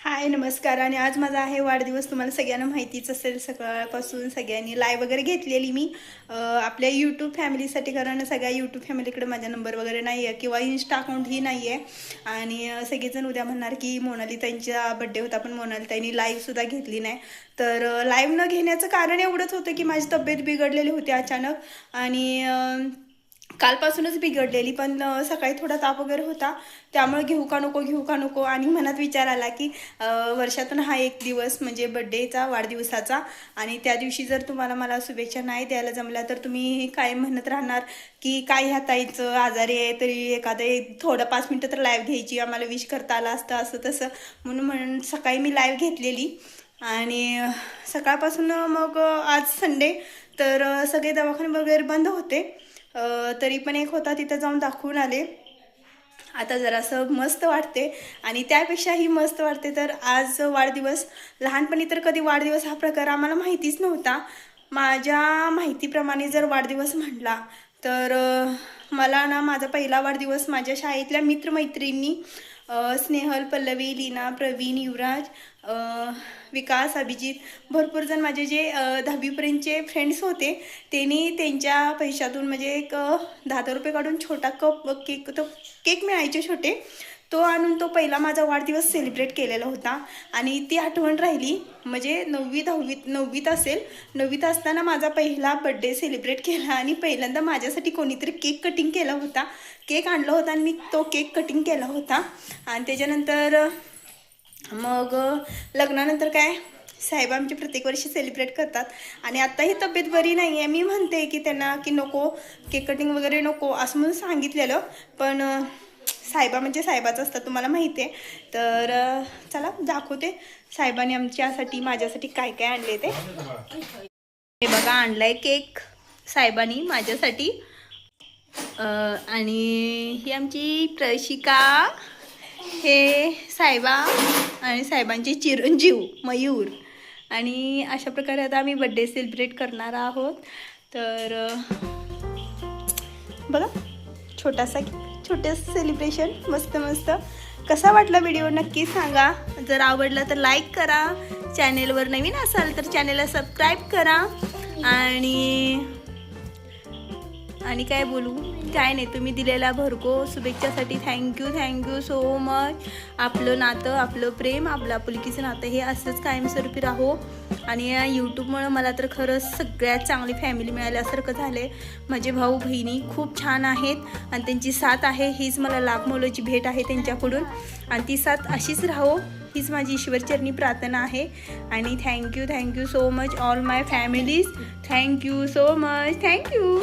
हाय नमस्कार. आणि आज माझा आहे वाढदिवस. तुम्हाला सगळ्यांना माहितीच असेल सकाळपासून सगळ्यांनी लाईव्ह वगैरे घेतलेली मी. आपल्या यूट्यूब फॅमिलीसाठी कारण सगळ्या यूट्यूब फॅमिलीकडे माझा नंबर वगैरे नाही आहे किंवा इन्स्टा अकाउंटही नाही आहे आणि सगळेजण उद्या म्हणणार की मोनालीताईंचा बड्डे होता पण मोनालीताईंनी लाईव्हसुद्धा घेतली नाही. तर लाईव्ह न घेण्याचं कारण एवढंच होतं की माझी तब्येत बिघडलेली होती अचानक. आणि कालपासूनच बिघडलेली पण सकाळी थोडा ताप वगैरे होता. त्यामुळे घेऊ का नको घेऊ का नको आणि मनात विचार आला की वर्षातून हा एक दिवस म्हणजे बड्डेचा वाढदिवसाचा. आणि त्या दिवशी जर तुम्हाला मला शुभेच्छा नाही द्यायला जमल्या तर तुम्ही काय म्हणत राहणार की काय ह्या ताईचं आजारी आहे तरी एखादं एक थोडं पाच मिनटं तर लाईव्ह घ्यायची आम्हाला विश करता आला असतं असं तसं. म्हणून म्हणून सकाळी मी लाईव्ह घेतलेली. आणि सकाळपासून मग आज संडे तर सगळे दवाखाने वगैरे बंद होते. तरी पण एक होता तिथं जाऊन दाखवून आले. आता जरासं मस्त वाटते आणि त्यापेक्षाही मस्त वाटते तर आज वाढदिवस लहानपणी तर कधी वाढदिवस हा प्रकार आम्हाला माहितीच नव्हता. माझ्या माहितीप्रमाणे जर वाढदिवस म्हटला तर मला ना माझा पहिला वाढदिवस माझ्या शाळेतल्या मित्रमैत्रिणी स्नेहल पल्लवी लीना प्रवीण युवराज विकास अभिजित भरपूर जण माझे जे दहावीपर्यंतचे फ्रेंड्स होते त्यांनी त्यांच्या पैशातून म्हणजे एक दहा दहा रुपये काढून छोटा कप केक तो केक मिळायचे छोटे तो आणून तो पहिला माझा वाढदिवस सेलिब्रेट केलेला होता. आणि ती आठवण राहिली म्हणजे नववी दहावीत नववीत असेल नववीत असताना माझा पहिला बड्डे सेलिब्रेट केला आणि पहिल्यांदा माझ्यासाठी कोणीतरी केक कटिंग केला होता. केक आणला होता आणि मी तो केक कटिंग केला होता. आणि त्याच्यानंतर मग लग्नानंतर काय? साहेब आमचे प्रत्येक वर्षी सेलिब्रेट करतात. आणि आता ही तब्येत बरी नाही आहे मी म्हणते की त्यांना की नको केक कटिंग वगैरे नको असं म्हणून सांगितलेलं. पण साहेबा म्हणजे साहेबाचं असतात तुम्हाला माहिती आहे तर चला दाखवते. साहेबांनी आमच्यासाठी माझ्यासाठी काय काय आणले ते. हे बघा आणलाय केक साहेबांनी माझ्यासाठी. आणि ही आमची प्रशिका हे साहेबा आणि साहेबांचे चिरंजीव मयूर. आणि अशा प्रकारे आता आम्ही बड्डे सेलिब्रेट करणार आहोत. तर बघा छोटासा छोटंसं सेलिब्रेशन मस्त मस्त. कसा वाटला व्हिडिओ नक्की सांगा. जर आवडला तर लाईक करा. चॅनेलवर नवीन असाल तर चॅनेलला सबस्क्राईब करा. आणि आणि काय बोलू? काय नाही तुम्ही दिलेला भरको शुभेच्छासाठी thank you thank you so much आपलं नातं आपलं प्रेम आपलं आपुलकीचं नातं हे असंच कायमस्वरूपी राहो. आणि या यूट्यूबमुळं मला तर खरंच सगळ्यात चांगली फॅमिली मिळाल्यासारखं झालं आहे माझे भाऊ बहिणी खूप छान आहेत आणि त्यांची साथ आहे हीच मला लाखमोलाची भेट आहे त्यांच्याकडून. आणि ती साथ अशीच राहो हीच माझी ईश्वरचरणी प्रार्थना आहे. आणि thank you thank you so much all my families thank you so much thank you